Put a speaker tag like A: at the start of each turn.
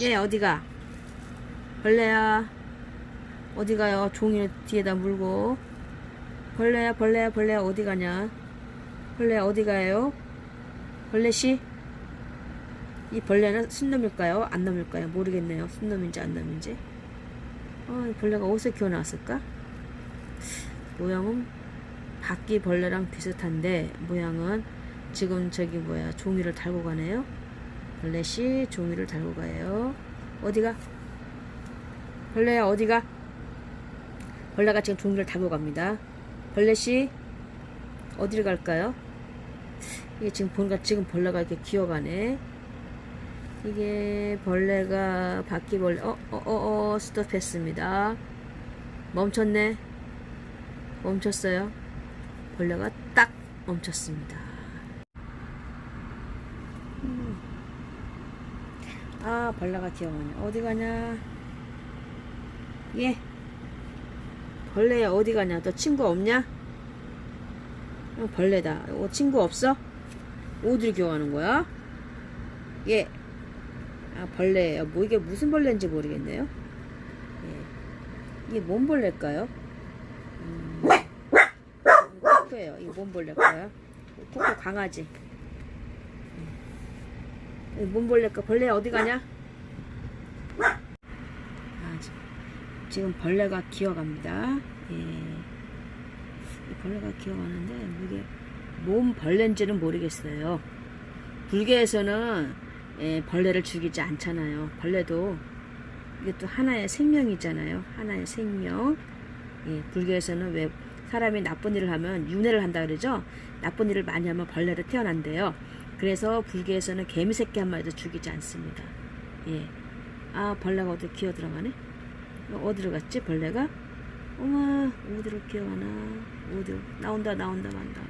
A: 얘 어디가? 벌레야. 어디 가요? 종이 뒤에다 물고. 벌레야, 벌레야, 벌레야, 어디 가냐? 벌레야, 어디 가요? 벌레씨? 이 벌레는 순놈일까요? 안 놈일까요? 모르겠네요. 순놈인지 안 놈인지. 어, 이 벌레가 어디서 기어나왔을까? 모양은 바퀴 벌레랑 비슷한데 모양은 지금 저기 뭐야 종이를 달고 가네요. 벌레씨 종이를 달고 가요. 어디가? 벌레야 어디가? 벌레가 지금 종이를 달고 갑니다. 벌레씨 어디를 갈까요? 이게 지금 보니까 지금 벌레가 이렇게 기어가네. 이게 벌레가 바퀴벌레 어어어어 스톱했습니다. 멈췄네. 멈췄어요. 벌레가 딱 멈췄습니다. 음. 아 벌레가 기어가네. 어디 가냐? 예. 벌레야 어디 가냐? 너 친구 없냐? 어, 벌레다. 어, 친구 없어? 어디로 기어가는 거야? 예. 아 벌레예요. 뭐 이게 무슨 벌레인지 모르겠네요. 예. 이게 뭔 벌레일까요? 음, 코코예요. 이게 뭔 벌레일까요? 코코 강아지. 뭔 벌레일까? 벌레 어디 가냐? 아, 지- 지금 벌레가 기어갑니다. 예. 이 벌레가 기어가는데 이게 뭔 벌레인지는 모르겠어요. 불교에서는 예, 벌레를 죽이지 않잖아요. 벌레도 또 하나의 생명이잖아요. 하나의 생명. 예, 불교에서는 왜 사람이 나쁜 일을 하면 윤회를 한다 그러죠. 나쁜 일을 많이 하면 벌레로 태어난대요. 그래서 불교에서는 개미 새끼 한 마리도 죽이지 않습니다. 예. 아 벌레가 어디 기어 들어가네? 어디로 갔지 벌레가? 어머 어디로 기어가나? 어디로 나온다 나온다 나온다.